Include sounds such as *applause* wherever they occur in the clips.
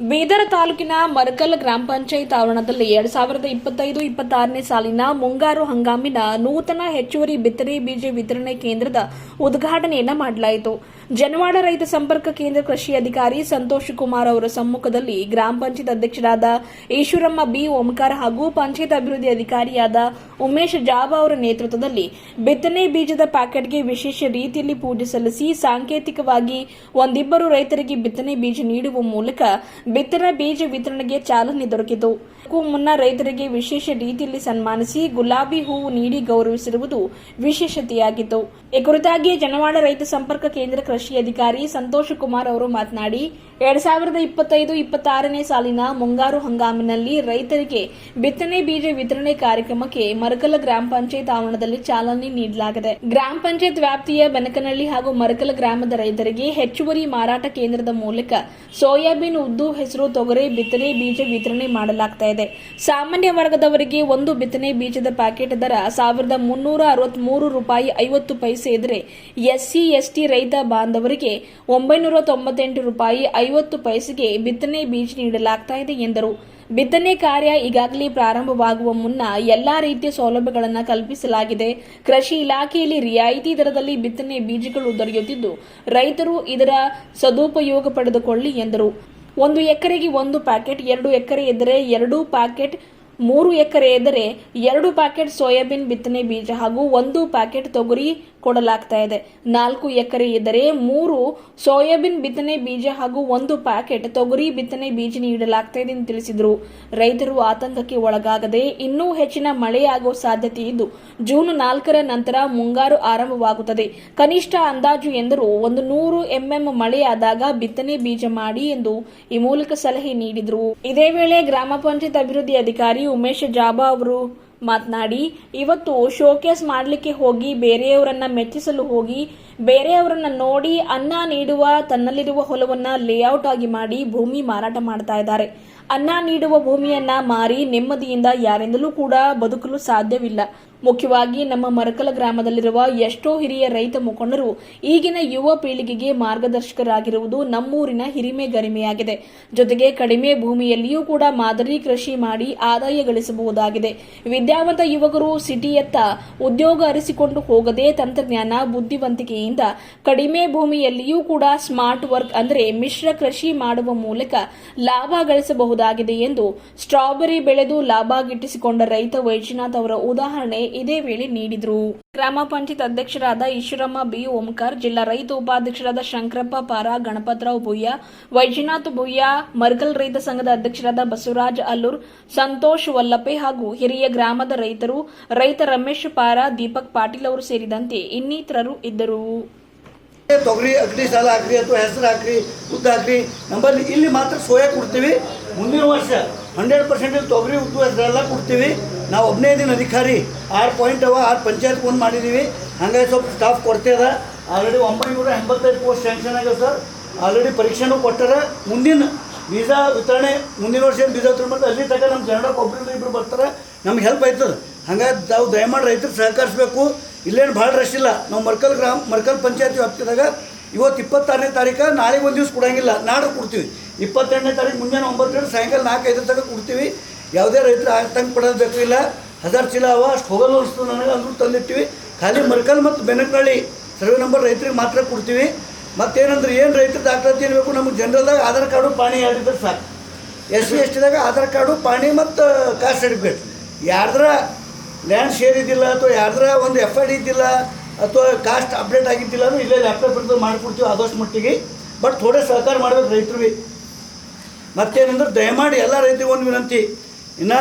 ಬೀದರ್ ತಾಲೂಕಿನ ಮರಕಲ್ ಗ್ರಾಮ ಪಂಚಾಯತ್ ಆವರಣದಲ್ಲಿ ಎರಡ್ ಸಾವಿರದ ಇಪ್ಪತ್ತೈದು ಇಪ್ಪತ್ತಾರನೇ ಸಾಲಿನ ಮುಂಗಾರು ಹಂಗಾಮಿನ ನೂತನ ಹೆಚ್ಚುವರಿ ಬಿತ್ತನೆ ಬೀಜ ವಿತರಣೆ ಕೇಂದ್ರದ ಉದ್ಘಾಟನೆಯನ್ನು ಮಾಡಲಾಯಿತು. ಜನವಾಡ ರೈತ ಸಂಪರ್ಕ ಕೇಂದ್ರ ಕೃಷಿ ಅಧಿಕಾರಿ ಸಂತೋಷ್ ಕುಮಾರ್ ಅವರ ಸಮ್ಮುಖದಲ್ಲಿ ಗ್ರಾಮ ಪಂಚಾಯತ್ ಅಧ್ಯಕ್ಷರಾದ ಈಶ್ವರಮ್ಮ ಬಿ ಓಂಕಾರ ಹಾಗೂ ಪಂಚಾಯತ್ ಅಭಿವೃದ್ಧಿ ಅಧಿಕಾರಿಯಾದ ಉಮೇಶ್ ಜಾಬಾ ಅವರ ನೇತೃತ್ವದಲ್ಲಿ ಬಿತ್ತನೆ ಬೀಜದ ಪ್ಯಾಕೆಟ್ಗೆ ವಿಶೇಷ ರೀತಿಯಲ್ಲಿ ಪೂಜೆ ಸಲ್ಲಿಸಿ ಸಾಂಕೇತಿಕವಾಗಿ ಒಂದಿಬ್ಬರು ರೈತರಿಗೆ ಬಿತ್ತನೆ ಬೀಜ ನೀಡುವ ಮೂಲಕ ಬಿತ್ತನೆ ಬೀಜ ವಿತರಣೆಗೆ ಚಾಲನೆ ದೊರಕಿತು. ಇದಕ್ಕೂ ಮುನ್ನ ರೈತರಿಗೆ ವಿಶೇಷ ರೀತಿಯಲ್ಲಿ ಸನ್ಮಾನಿಸಿ ಗುಲಾಬಿ ಹೂವು ನೀಡಿ ಗೌರವಿಸಿರುವುದು ವಿಶೇಷತೆಯಾಗಿತ್ತು. ಈ ಕುರಿತಾಗಿ ಜನವಾಡ ರೈತ ಸಂಪರ್ಕ ಕೇಂದ್ರ ಕೃಷಿ ಅಧಿಕಾರಿ ಸಂತೋಷ್ ಕುಮಾರ್ ಅವರು ಮಾತನಾಡಿ ಎರಡ್ ಸಾವಿರದ ಇಪ್ಪತ್ತೈದು ಇಪ್ಪತ್ತಾರನೇ ಸಾಲಿನ ಮುಂಗಾರು ಹಂಗಾಮಿನಲ್ಲಿ ರೈತರಿಗೆ ಬಿತ್ತನೆ ಬೀಜ ವಿತರಣೆ ಕಾರ್ಯಕ್ರಮಕ್ಕೆ ಮರಕಲ ಗ್ರಾಮ ಪಂಚಾಯತ್ ಆವರಣದಲ್ಲಿ ಚಾಲನೆ ನೀಡಲಾಗಿದೆ. ಗ್ರಾಮ ಪಂಚಾಯತ್ ವ್ಯಾಪ್ತಿಯ ಬೆನಕನಹಳ್ಳಿ ಹಾಗೂ ಮರಕಲ ಗ್ರಾಮದ ರೈತರಿಗೆ ಹೆಚ್ಚುವರಿ ಮಾರಾಟ ಕೇಂದ್ರದ ಮೂಲಕ ಸೋಯಾಬೀನ್, ಉದ್ದು, ಹೆಸರು, ತೊಗರೆ ಬಿತ್ತನೆ ಬೀಜ ವಿತರಣೆ ಮಾಡಲಾಗ್ತಾ ಇದೆ. ಸಾಮಾನ್ಯ ವರ್ಗದವರಿಗೆ ಒಂದು ಬಿತ್ತನೆ ಬೀಜದ ಪ್ಯಾಕೆಟ್ ದರ ಸಾವಿರದ ಮುನ್ನೂರ ಅರವತ್ಮೂರು ರೂಪಾಯಿ ಐವತ್ತು ಪೈಸೆ ಇದ್ದರೆ ಎಸ್ಸಿ, ಎಸ್ಟಿ ರೈತ ಬಾಂಧವರಿಗೆ ಒಂಬೈನೂರ ತೊಂಬತ್ತೆಂಟು ರೂಪಾಯಿ ಐವತ್ತು ಪೈಸೆಗೆ ಬಿತ್ತನೆ ಬೀಜ ನೀಡಲಾಗ್ತಾ ಇದೆ ಎಂದರು. ಬಿತ್ತನೆ ಕಾರ್ಯ ಈಗಾಗಲೇ ಪ್ರಾರಂಭವಾಗುವ ಮುನ್ನ ಎಲ್ಲಾ ರೀತಿಯ ಸೌಲಭ್ಯಗಳನ್ನು ಕಲ್ಪಿಸಲಾಗಿದೆ. ಕೃಷಿ ಇಲಾಖೆಯಲ್ಲಿ ರಿಯಾಯಿತಿ ದರದಲ್ಲಿ ಬಿತ್ತನೆ ಬೀಜಗಳು ದೊರೆಯುತ್ತಿದ್ದು, ರೈತರು ಇದರ ಸದುಪಯೋಗ ಪಡೆದುಕೊಳ್ಳಿ ಎಂದರು. ಒಂದು ಎಕರೆಗೆ ಒಂದು ಪ್ಯಾಕೆಟ್, ಎರಡು ಎಕರೆ ಇದ್ದರೆ ಎರಡು ಪ್ಯಾಕೆಟ್, ಮೂರು ಎಕರೆ ಇದ್ದರೆ ಎರಡು ಪ್ಯಾಕೆಟ್ ಸೋಯಾಬೀನ್ ಬಿತ್ತನೆ ಬೀಜ ಹಾಗೂ ಒಂದು ಪ್ಯಾಕೆಟ್ ತೊಗರಿ ಕೊಡಲಾಗ್ತಾ ಇದೆ. ನಾಲ್ಕು ಎಕರೆ ಇದ್ದರೆ ಮೂರು ಸೋಯಾಬೀನ್ ಬಿತ್ತನೆ ಬೀಜ ಹಾಗೂ ಒಂದು ಪ್ಯಾಕೆಟ್ ತೊಗರಿ ಬಿತ್ತನೆ ಬೀಜ ನೀಡಲಾಗ್ತಾ ಇದೆ ಎಂದು ತಿಳಿಸಿದರು. ರೈತರು ಆತಂಕಕ್ಕೆ ಒಳಗಾಗದೆ ಇನ್ನೂ ಹೆಚ್ಚಿನ ಮಳೆಯಾಗುವ ಸಾಧ್ಯತೆ ಇದ್ದು, ಜೂನ್ ನಾಲ್ಕರ ನಂತರ ಮುಂಗಾರು ಆರಂಭವಾಗುತ್ತದೆ. ಕನಿಷ್ಠ ಅಂದಾಜು ಎಂದರು, ಒಂದು ನೂರು ಎಂಎಂ ಮಳೆಯಾದಾಗ ಬಿತ್ತನೆ ಬೀಜ ಮಾಡಿ ಎಂದು ಈ ಮೂಲಕ ಸಲಹೆ ನೀಡಿದರು. ಇದೇ ವೇಳೆ ಗ್ರಾಮ ಪಂಚಾಯತ್ ಅಭಿವೃದ್ಧಿ ಅಧಿಕಾರಿ ಉಮೇಶ್ ಜಾಬಾ ಅವರು ಮಾತನಾಡಿ, ಇವತ್ತು ಶೋಕೇಸ್ ಮಾಡಲಿಕ್ಕೆ ಹೋಗಿ ಬೇರೆಯವರನ್ನ ಮೆಚ್ಚಿಸಲು ಹೋಗಿ, ಬೇರೆಯವರನ್ನ ನೋಡಿ ಅನ್ನ ನೀಡುವ ತನ್ನಲ್ಲಿರುವ ಹೊಲವನ್ನ ಲೇಔಟ್ ಆಗಿ ಮಾಡಿ ಭೂಮಿ ಮಾರಾಟ ಮಾಡ್ತಾ ಇದ್ದಾರೆ. ಅನ್ನ ನೀಡುವ ಭೂಮಿಯನ್ನ ಮಾರಿ ನೆಮ್ಮದಿಯಿಂದ ಯಾರಿಂದಲೂ ಕೂಡ ಬದುಕಲು ಸಾಧ್ಯವಿಲ್ಲ. ಮುಖ್ಯವಾಗಿ ನಮ್ಮ ಮರಕಲ ಗ್ರಾಮದಲ್ಲಿರುವ ಎಷ್ಟೋ ಹಿರಿಯ ರೈತ ಮುಖಂಡರು ಈಗಿನ ಯುವ ಪೀಳಿಗೆಗೆ ಮಾರ್ಗದರ್ಶಕರಾಗಿರುವುದು ನಮ್ಮೂರಿನ ಹಿರಿಮೆ ಗರಿಮೆಯಾಗಿದೆ. ಜೊತೆಗೆ ಕಡಿಮೆ ಭೂಮಿಯಲ್ಲಿಯೂ ಕೂಡ ಮಾದರಿ ಕೃಷಿ ಮಾಡಿ ಆದಾಯ ಗಳಿಸಬಹುದಾಗಿದೆ. ವಿದ್ಯಾವಂತ ಯುವಕರು ಸಿಟಿಯತ್ತ ಉದ್ಯೋಗ ಅರಿಸಿಕೊಂಡು ಹೋಗದೆ ತಂತ್ರಜ್ಞಾನ ಬುದ್ಧಿವಂತಿಕೆಯಿಂದ ಕಡಿಮೆ ಭೂಮಿಯಲ್ಲಿಯೂ ಕೂಡ ಸ್ಮಾರ್ಟ್ ವರ್ಕ್ ಅಂದರೆ ಮಿಶ್ರ ಕೃಷಿ ಮಾಡುವ ಮೂಲಕ ಲಾಭ ಗಳಿಸಬಹುದಾಗಿದೆ ಎಂದು ಸ್ಟ್ರಾಬೆರಿ ಬೆಳೆದು ಲಾಭ ಗಿಟ್ಟಿಸಿಕೊಂಡ ರೈತ ವೈಜನಾಥ್ ಅವರ ಉದಾಹರಣೆ ಇದೇ ವೇಳೆ ನೀಡಿದ್ರು. ಗ್ರಾಮ ಪಂಚಾಯತ್ ಅಧ್ಯಕ್ಷರಾದ ಈಶ್ವರಮ್ಮ, ಬಿ. ಓಂಕಾರ್, ಜಿಲ್ಲಾ ರೈತ ಉಪಾಧ್ಯಕ್ಷರಾದ ಶಂಕರಪ್ಪ ಪಾರ ಗಣಪತರಾವ್ ಬುಯ್ಯ ವೈಜನಾಥ್ ಬುಯ್ಯ ಮರ್ಗಲ್ ರೈತ ಸಂಘದ ಅಧ್ಯಕ್ಷರಾದ ಬಸವರಾಜ್ ಅಲ್ಲೂರ್, ಸಂತೋಷ್ ವಲ್ಲಪೆ ಹಾಗೂ ಹಿರಿಯ ಗ್ರಾಮದ ರೈತರು ರೈತ ರಮೇಶ್ ಪಾರ, ದೀಪಕ್ ಪಾಟೀಲ್ ಅವರು ಸೇರಿದಂತೆ ಇನ್ನಿತರರು ಇದ್ದರು. ತೊಗರಿ ಅಗ್ನಿ ಸಾಲ ಹಾಕ್ರಿ ಅಥವಾ ಹೆಸರು ಹಾಕ್ರಿ, ಉದ್ದು ಹಾಕ್ರಿ ನಮ್ಮಲ್ಲಿ ಇಲ್ಲಿ ಮಾತ್ರ ಸೋಯಾ ಕೊಡ್ತೀವಿ. ಮುಂದಿನ ವರ್ಷ ಹಂಡ್ರೆಡ್ ಪರ್ಸೆಂಟ್ ತೊಗರಿ, ಉದ್ದು, ಹೆಸರೆಲ್ಲ ಕೊಡ್ತೀವಿ. ನಾವು ಒಬ್ಬನೇ ದಿನ ಅಧಿಕಾರಿ. ಆರು ಪಾಯಿಂಟ್ ಅವ, ಆರು ಪಂಚಾಯತ್ ಫೋನ್ ಮಾಡಿದ್ದೀವಿ ಹಂಗಾಗಿ ಸ್ವಲ್ಪ ಸ್ಟಾಫ್ ಕೊರತೆ ಅದ. ಆಲ್ರೆಡಿ ಒಂಬೈನೂರ ಎಂಬತ್ತೈದು ಪೋಸ್ಟ್ ಸ್ಯಾಂಕ್ಷನ್ ಆಗ್ಯದ ಸರ್ ಆಲ್ರೆಡಿ ಪರೀಕ್ಷೆನೂ ಕೊಟ್ಟಾರ. ಮುಂದಿನ ವೀಸಾ ವಿತರಣೆ, ಮುಂದಿನ ವರ್ಷ ಏನು ವೀಸಾ ವಿತರಣೆ ಮಾಡ್ತಾರೆ, ಅಲ್ಲಿ ತಗ ನಮ್ಮ ಜನಕ್ಕೆ ಒಬ್ಬರಿಂದ ಇಬ್ಬರು ಬರ್ತಾರೆ. ನಮ್ಗೆ ಹೆಲ್ಪ್ ಆಯ್ತದೆ. ಹಂಗಾಗಿ ನಾವು ದಯಮಾಡಿ ರೈತರು ಸಹಕರಿಸಬೇಕು. ಇಲ್ಲೇನು ಭಾಳ ರಶ್ ಇಲ್ಲ. ನಾವು ಮರ್ಕಲ್ ಗ್ರಾಮ, ಮರ್ಕಲ್ ಪಂಚಾಯತಿ ವ್ಯಾಪ್ತಿದಾಗ ಇವತ್ತು ಇಪ್ಪತ್ತಾರನೇ ತಾರೀಕು, ನಾಳೆಗೆ ಒಂದು ದಿವಸ ಕೊಡೋಂಗಿಲ್ಲ. ನಾಡು ಕೊಡ್ತೀವಿ. ಇಪ್ಪತ್ತೆರಡನೇ ತಾರೀಕು ಮುಂಜಾನೆ ಒಂಬತ್ತರಿಂದ ಸಾಯಂಕಾಲ ನಾಲ್ಕೈದರ ತನಕ ಕೊಡ್ತೀವಿ. ಯಾವುದೇ ರೈತರು ಆತಂಕ ಪಡೋದು ಬೇಕು ಇಲ್ಲ, ಹಜಾರ್ ಚೀಲ ಅವ, ಅಷ್ಟು ಹೋಗಲ್ಲ ಅನಿಸ್ತು ನನಗೆ ಅಂದ್ರೂ ತಂದಿಟ್ಟಿವಿ. ಖಾಲಿ ಮರ್ಕಲ್ ಮತ್ತು ಬೆನಕನಹಳ್ಳಿ ಸರ್ವೆ ನಂಬರ್ ರೈತರಿಗೆ ಮಾತ್ರ ಕೊಡ್ತೀವಿ. ಮತ್ತೇನಂದ್ರೆ ಏನು ರೈತರ ದಾಖಲಾತಿ ಇರಬೇಕು ನಮಗೆ ಜನರಲ್ದಾಗ ಆಧಾರ್ ಕಾರ್ಡು, ಪಾಣಿ ಹೇಳಿದ್ರೆ ಸಾಕು. ಎಸ್ ಸಿ, ಎಸ್ ಟಿದಾಗ ಆಧಾರ್ ಕಾರ್ಡು, ಪಾಣಿ ಮತ್ತು ಕಾಸ್ಟ್ ಸರ್ಟಿಫಿಕೇಟ್. ಯಾರ್ದ್ರ ಲ್ಯಾಂಡ್ ಶೇರ್ ಇದ್ದಿಲ್ಲ ಅಥವಾ ಯಾರ್ದ್ರ ಒಂದು ಎಫ್ ಐ ಡಿ ಇದ್ದಿಲ್ಲ ಅಥವಾ ಕಾಸ್ಟ್ ಅಪ್ಡೇಟ್ ಆಗಿದ್ದಿಲ್ಲ ಅಂದ್ರೆ ಇಲ್ಲೇ ಲ್ಯಾಪ್ಟಾಪ್ ಇರ್ತದೆ ಮಾಡಿಕೊಡ್ತೀವಿ ಆದಷ್ಟು ಮಟ್ಟಿಗೆ. ಬಟ್ ಥೋಡೆ ಸಹಕಾರ ಮಾಡ್ಬೇಕು ರೈತರಿಗೆ ಮತ್ತೇನಂದ್ರೆ ದಯಮಾಡಿ ಎಲ್ಲ ರೈತರಿಗೆ ಒಂದು ವಿನಂತಿ. ಇನ್ನು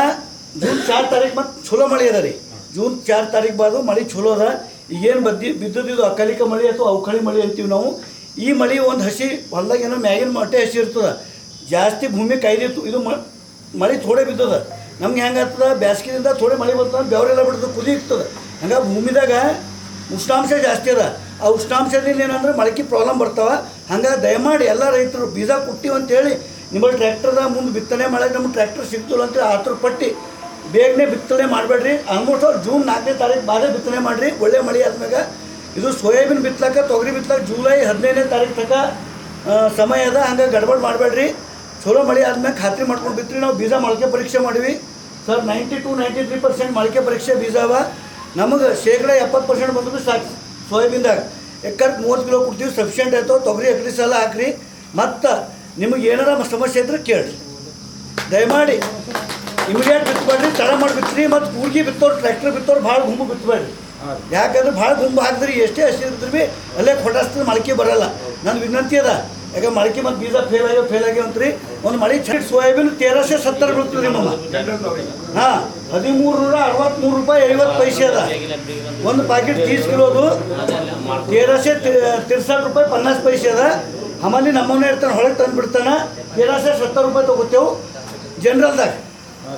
ಜೂನ್ ಚಾರ್ ತಾರೀಕು ಮತ್ತು ಚಲೋ ಮಳೆ ಅದ ರೀ. ಜೂನ್ ಚಾರ್ ತಾರೀಕು ಬಾದು ಮಳೆ ಚಲೋ ಅದ. ಈಗೇನು ಬದ್ದಿ ಬಿದ್ದದಿದ್ದು ಅಕಾಲಿಕ ಮಳೆ ಅಥವಾ ಅವಕಾಳಿ ಮಳೆ ಅಂತೀವಿ ನಾವು. ಈ ಮಳೆ ಒಂದು ಹಸಿ ಹೊಲ್ದಾಗ ಏನೋ ಮ್ಯಾಗಿನ ಮೊಟ್ಟೆ ಹಸಿ ಇರ್ತದೆ. ಜಾಸ್ತಿ ಭೂಮಿ ಕಾಯ್ದಿತ್ತು ಇದು ಮಳೆ ಥೋಡೆ ಬಿದ್ದದ. ನಮ್ಗೆ ಹೆಂಗೆ ಆಗ್ತದ? ಬ್ಯಾಸ್ಗಿದಿಂದ ಥೋಡೆ ಮಳೆ ಬರ್ತದೆ, ಬೆವರೆಲ್ಲ ಬಿಡ್ತದೆ, ಕುದಿ ಇರ್ತದೆ. ಹಂಗೆ ಭೂಮಿದಾಗ ಉಷ್ಣಾಂಶ ಜಾಸ್ತಿ ಅದ. ಆ ಉಷ್ಣಾಂಶದಿಂದ ಏನಂದ್ರೆ ಮೊಳಕೆ ಪ್ರಾಬ್ಲಮ್ ಬರ್ತಾವ. ಹಂಗೆ ದಯಮಾಡಿ ಎಲ್ಲ ರೈತರು ಬೀಜ ಅಂತೇಳಿ ನಿಮ್ಮಲ್ಲಿ ಟ್ರ್ಯಾಕ್ಟರ್ದ ಮುಂದೆ ಬಿತ್ತನೆ ಮಾಡಿದ್ರೆ ನಮ್ಗೆ ಟ್ರ್ಯಾಕ್ಟರ್ ಸಿಗ್ತಿಲ್ಲ ಅಂತ ಆತರ ಪಟ್ಟಿ ಬೇಗನೆ ಬಿತ್ತನೆ ಮಾಡಬೇಡ್ರಿ. ಆಲ್ಮೋಸ್ಟ್ ಅವ್ರು ಜೂನ್ ನಾಲ್ಕನೇ ತಾರೀಕು ಬಾದೇ ಬಿತ್ತನೆ ಮಾಡಿರಿ. ಒಳ್ಳೆ ಮಳೆ ಆದ್ಮ್ಯಾಗ. ಇದು ಸೋಯಾಬೀನ್ ಬಿತ್ತಲಕ್ಕ ತೊಗರಿ ಬಿತ್ತಲಕ್ಕ ಜುಲೈ ಹದಿನೈದನೇ ತಾರೀಕು ತನಕ ಸಮಯ ಅದ. ಹಂಗೆ ಗಡ್ಬಡ್ ಮಾಡಬೇಡ್ರಿ. ಚಲೋ ಮಳೆ ಆದ್ಮೇಲೆ ಖಾತ್ರಿ ಮಾಡ್ಕೊಂಡು ಬಿತ್ರಿ. ನಾವು ಬೀಜ ಮೊಳಕೆ ಪರೀಕ್ಷೆ ಮಾಡಿವಿ. Sir ninety two ninety three percent ಮೊಳಕೆ ಪರೀಕ್ಷೆ ಬೀಜ ಅವ. ನಮಗೆ ಶೇಕಡ ಎಪ್ಪತ್ತು ಪರ್ಸೆಂಟ್ ಬಂದರೂ ಸಾಕು ಸೋಯಾಬೀನ್ದಾಗ. ಎಕ್ಕರ್ಕ್ ಮೂವತ್ತು ಕಿಲೋ ಕೊಡ್ತೀವಿ. ಸಫಿಷಿಯೆಂಟ್ ಆಯಿತು ತೊಗರಿ ಎಕ್ರಿ ಸಲ ಹಾಕ್ರಿ. ಮತ್ತು ನಿಮಗೆ ಏನಾರ ಸಮಸ್ಯೆ ಇದ್ರೆ ಕೇಳಿ ದಯಮಾಡಿ ಇಮಿಡಿಯೇಟ್ ಬಿತ್ತಬೇಡ್ರಿ ತಡ ಮಾಡಿ ಬಿತ್ತ್ರಿ ಮತ್ತು ಕೂರ್ಗಿ ಬಿತ್ತೋರು ಟ್ರ್ಯಾಕ್ಟರ್ ಬಿತ್ತೋರು ಭಾಳ ಗುಂಬು ಬಿತ್ತಬೇಡ್ರಿ ಯಾಕಂದ್ರೆ ಭಾಳ ಗುಂಬು ಹಾಕಿದ್ರಿ ಎಷ್ಟೇ ಹಸಿರಿದ್ರು ಭೀ ಅಲ್ಲೇ ಕೊಡಸ್ತದ ಮೊಳಕೆ ಬರಲ್ಲ. ನನ್ನ ವಿನಂತಿ ಅದ. ಯಾಕೆ ಮೊಳಕೆ ಮತ್ತು ಬೀಜ ಫೇಲ್ ಆಗ್ಯೋ ಫೇಲ್ ಆಗ್ಯಾವ ಅಂತ್ರಿ. ಒಂದು ಮಳೆ ಚಟ್ ಸೋಯಾಬೀನ್ ತೇರಸೆ ಸತ್ತರ ಬೀಳ್ತದೆ ಮಮ್ಮ ಹಾಂ ಹದಿಮೂರು ನೂರ ಅರವತ್ತ್ಮೂರು ರೂಪಾಯಿ ಐವತ್ತು ಪೈಸೆ ಅದ. ಒಂದು ಪ್ಯಾಕೆಟ್ ತೀಸ್ ಕಿಲೋದು ತೇರಸೆ ರೂಪಾಯಿ ಪನ್ನಾಸ್ ಪೈಸೆ ಅದ. ಆಮೇಲೆ ನಮ್ಮವನೇ ಇರ್ತಾನೆ ಹೊಳಗೆ ತಂದು ಬಿಡ್ತಾನೆ ತೇರಸೆ ಸತ್ತರ ರೂಪಾಯಿ ತೊಗೋತೇವೆ. ಜನರಲ್ದಾಗ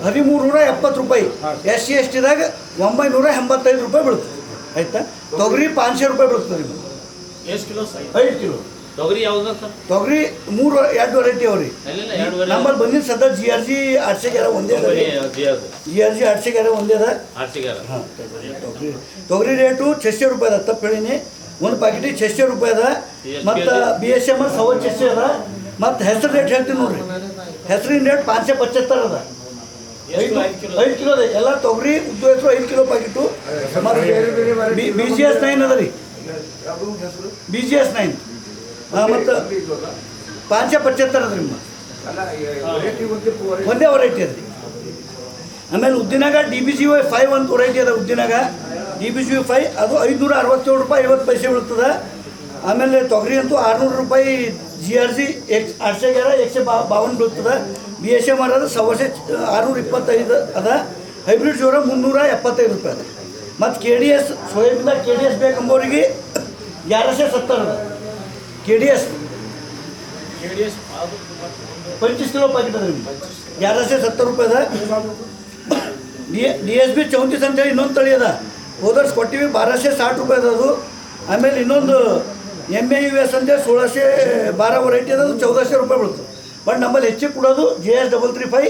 ಹದಿಮೂರು ನೂರ ಎಪ್ಪತ್ತು ರೂಪಾಯಿ. ಎಸ್ ಸಿ ಎಸ್ ಟಿದಾಗ ಒಂಬೈನೂರ ಎಂಬತ್ತೈದು ರೂಪಾಯಿ ಬೀಳುತ್ತೆ. ಆಯ್ತಾ? ತೊಗರಿ ಪಾಂಚಶೆ ರೂಪಾಯಿ ಬೀಳ್ತದೆ ನಿಮ್ಗೆ. ಎಷ್ಟು ಕಿಲೋ ಐದು ಕಿಲೋ. ತೊಗರಿ ಯಾವ್ದು ತೊಗರಿ ಮೂರು ಎರಡು ವೆರೈಟಿ ಅವ್ರಿ. ನಮ್ಮಲ್ಲಿ ಬಂದಿದ್ದು ಸದ್ಯ ಜಿ ಆರ್ ಜಿ ಆರ್ಸಿಗ್ಯಾರ ಒಂದೇ ಅದ ಜಿ ಆರ್ ಜಿ ಆರ್ಸಿಗ್ಯಾರ ಒಂದೇ ಅದ. ಹಾಂ ತೊಗರಿ ತೊಗರಿ ರೇಟು ಛಸ್ಸೆ ರೂಪಾಯಿ ಅದ ತಪ್ಪು ಹೇಳೀನಿ. ಒಂದು ಪ್ಯಾಕೆಟಿಗೆ ಛಸ್ಸೆ ರೂಪಾಯಿ ಅದ, ಮತ್ತು ಬಿ ಎಸ್ ಎಂ ಎಲ್ ಸವ ಛಸ್ಸೆ ಅದ, ಮತ್ತು ಹೆಸರು ರೇಟ್ ಹೇಳ್ತೀನಿ ನೋಡ್ರಿ. ಹೆಸರಿನ ರೇಟ್ ಪಾಂಚೆ ಪಚ್ಚತ್ತರ ಅದ. ಐದು ಐದು ಕಿಲೋ ಅದ. ಎಲ್ಲ ತೊಗರಿ, ಉದ್ದು ಹೆಸರು ಐದು kilo packet B G S nine ಅದ ರೀ. ಬಿ ಜಿ ಎಸ್ ನೈನ್ ಮತ್ತು ಪಾಂಚೆ ಪಚ್ಚತ್ತರ ಅದ ನಿಮ್ಮ ಒಂದೇ ವೆರೈಟಿ ಅದ ರೀ. ಆಮೇಲೆ ಉದ್ದಿನಾಗ D B G Y five ಅಂತ ವೆರೈಟಿ ಅದ ಉದ್ದಿನಾಗ. ಡಿ ಬಿ ಜಿ ಫೈ ಅದು ಐದುನೂರ ಅರವತ್ತೇಳು ರೂಪಾಯಿ ಐವತ್ತು ಪೈಸೆ ಬೀಳ್ತದೆ. ಆಮೇಲೆ ತೊಗರಿ ಅಂತೂ ಆರುನೂರು ರೂಪಾಯಿ ಜಿ ಆರ್ ಜಿ ಎಕ್ಸ್ ಅರ್ಷಗ್ಯಾರ ಎಕ್ಸೆ ಬಾ ಬಾವನ್ ಬೀಳ್ತದೆ. ಬಿ ಎಸ್ ಎಂ ಆರ್ ಅದು ಸವಸೆ ಆರುನೂರ ಇಪ್ಪತ್ತೈದು ಅದ. ಹೈಬ್ರಿಡ್ ಜೋರ ಮುನ್ನೂರ ಎಪ್ಪತ್ತೈದು ರೂಪಾಯಿ ಅದ. ಮತ್ತು ಕೆ ಡಿ ಎಸ್ ಸೋಯಾಬೀನ್ದ ಕೆ ಡಿ ಎಸ್ ಬೇಕಂಬೋರಿಗೆ ಯಾರಸೆ ಸತ್ತರ K D S K D S ಪಂಚೀಸ್ kilo packet ಅದ ನಿಮ್ಗೆ ಯಾರಸೆ ಸತ್ತರ ರೂಪಾಯಿ ಅದ. ಡಿ ಎಸ್ ಬಿ ಚೌಂತೀಸ್ ಅಂತೇಳಿ ಇನ್ನೊಂದು ತಳಿ ಅದ. ಹೋದರ್ಸ್ ಕೊಟ್ಟಿವಿ ಬಾರಸೆ ಸಾಠ ರೂಪಾಯಿ ಅದ ಅದು. ಆಮೇಲೆ ಇನ್ನೊಂದು ಎಂ ಎ ಯು ಎಸ್ ಅಂತೇಳಿ ಸೋಳಸೆ ಬಾರ ವೆರೈಟಿ ಅದ ಅದು ಚೌದಶೆ ರೂಪಾಯಿ ಬೀಳ್ತು. ಬಟ್ ನಮ್ಮಲ್ಲಿ ಹೆಚ್ಚಿಗೆ ಕೊಡೋದು J S double three five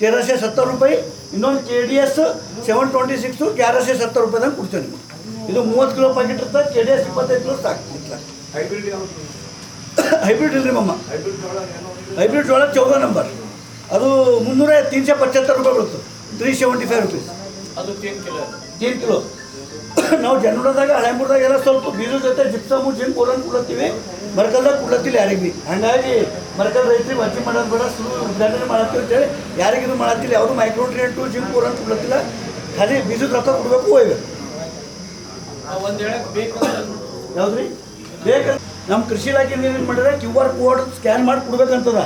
ತೆರಸೆ ಸತ್ತರ ರೂಪಾಯಿ ಇನ್ನೊಂದು K D S seven twenty six ಗ್ಯಾರಸೆ ಸತ್ತರ ರೂಪಾಯಿದಾಗ ಕೊಡ್ತೇವೆ ನಿಮಗೆ. ಇದು ಮೂವತ್ತು ಕಿಲೋ ಪ್ಯಾಕೆಟ್ ಇರ್ತದೆ ಕೆ ಡಿ ಎಸ್ ಇಪ್ಪತ್ತೈದು ಕಿಲೋ ಸಾಕು ಹೈಬ್ರಿಡ್ ಇಲ್ರಿ ಮಮ್ಮ ಹೈಬ್ರಿಡ್ ಜೋಳ ಚೌದ ನಂಬರ್ ಅದು ಮುನ್ನೂರ ತೀನ್ಶೆ ಪಚ್ಚತ್ತರ ರೂಪಾಯಿ ಬೀಳುತ್ತೆ ತ್ರೀ ಸೆವೆಂಟಿ ಫೈವ್ ರುಪೀಸ್ ಅದು ತೀನ್ ಕಿಲೋ ತೀನ್ ಕಿಲೋ *coughs* ನಾವು ಜನರದಾಗ ಹಳೆಮೂರದಾಗ ಎಲ್ಲ ಸ್ವಲ್ಪ ಬೀಜದ ಜೊತೆ ಜಿಪ್ಸಮು ಜಿಮ್ ಬೋರನ್ ಕೊಡ್ಲತ್ತೀವಿ. ಮರ್ಕಲ್ದಾಗ ಕೊಡ್ಲತ್ತಿಲ್ಲ ಯಾರಿಗೆ. ಭೀ ಹಂಗಾಗಿ ಮರ್ಕಲ್ ರೈತರಿಗೆ ವಜ್ಜಿ ಮಾಡೋದು ಬೇಡ ಸುಳ್ಳು ಉದ್ಘಾಟನೆ ಮಾಡತ್ತೀವಿ ಅಂತೇಳಿ ಯಾರಿಗೂ ಇದು ಮಾಡತ್ತಿಲ್ಲ. ಯಾವುದು ಮೈಕ್ರೋಟ್ರಿಯೆಂಟು ಜಿಮ್ ಬೋರನ್ ಕೊಡ್ಲತ್ತಿಲ್ಲ. ಖಾಲಿ ಬೀಜದ ರೊಕ್ಕ ಕೊಡಬೇಕು ಹೋಯ್ಬೇಕು ಒಂದು ರೀ ಬೇಕು ಯಾವ್ದ್ರಿ? ಬೇಕಂತ ನಮ್ಮ ಕೃಷಿ ಇಲಾಖೆ ಏನು ಮಾಡಿದ್ರೆ ಕ್ಯೂ ಆರ್ ಕೋಡ್ ಸ್ಕ್ಯಾನ್ ಮಾಡಿ ಕೊಡ್ಬೇಕಂತದ.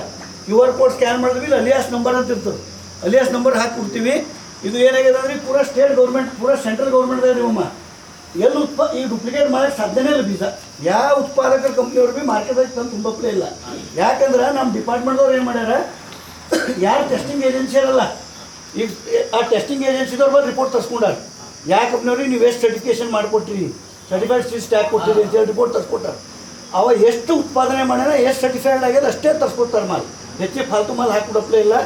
ಕ್ಯೂ ಆರ್ ಕೋಡ್ ಸ್ಕ್ಯಾನ್ ಮಾಡಿದ್ವಿ ಅಲಿಯಾಸ್ ನಂಬರ್ ಅಂತ ಇರ್ತದೆ. ಅಲಿಯಾಸ್ ನಂಬರ್ ಹಾಕಿ ಕೊಡ್ತೀವಿ. ಇದು ಏನಾಗಿದೆ ಅಂದರೆ ಪೂರಾ ಸ್ಟೇಟ್ ಗೌರ್ಮೆಂಟ್ ಪೂರಾ ಸೆಂಟ್ರಲ್ ಗೌರ್ಮೆಂಟ್ ಅದೇ ನಿಮ್ಮ ಎಲ್ಲಿ ಉತ್ಪ, ಈ ಡುಪ್ಲಿಕೇಟ್ ಮಾಡಕ್ಕೆ ಸಾಧ್ಯನೇ ಇಲ್ಲ ಬೀಜ. ಯಾವ ಉತ್ಪಾದಕರ ಕಂಪ್ನಿಯವ್ರು ಭೀ ಮಾರ್ಕೆಟಾಗಿ ತಂದು ತುಂಬಪ್ಲೇ ಇಲ್ಲ. ಯಾಕಂದ್ರೆ ನಮ್ಮ ಡಿಪಾರ್ಟ್ಮೆಂಟ್ದವ್ರು ಏನು ಮಾಡ್ಯಾರ? ಯಾರು ಟೆಸ್ಟಿಂಗ್ ಏಜೆನ್ಸಿ ಇರಲ್ಲ. ಈಗ ಆ ಟೆಸ್ಟಿಂಗ್ ಏಜೆನ್ಸಿದವ್ರು ಬಂದು ರಿಪೋರ್ಟ್ ತರ್ಸ್ಕೊಂಡಾರ. ಯಾವ ಕಂಪ್ನಿಯವ್ರಿಗೆ ನೀವು ಎಷ್ಟು ಸರ್ಟಿಫಿಕೇಶನ್ ಮಾಡಿಕೊಟ್ರಿ? ಸರ್ಟಿಫೈಡ್ ಸ್ಟ್ಯಾಕ್ ಕೊಟ್ಟಿರಿ ಅಂತೇಳಿ ರಿಪೋರ್ಟ್ ತರ್ಸ್ಕೊಟ್ಟಾರ. ಅವ ಎಷ್ಟು ಉತ್ಪಾದನೆ ಮಾಡ್ಯಾರ ಎಷ್ಟು ಸರ್ಟಿಫೈಡ್ ಆಗ್ಯದ ಅಷ್ಟೇ ತರ್ಸ್ಕೊಡ್ತಾರೆ ಮಾಲ್. ಹೆಚ್ಚಿಗೆ ಫಾಲ್ತು ಮಾಲ್ ಹಾಕಿಬಿಡಪ್ಲೇ ಇಲ್ಲ.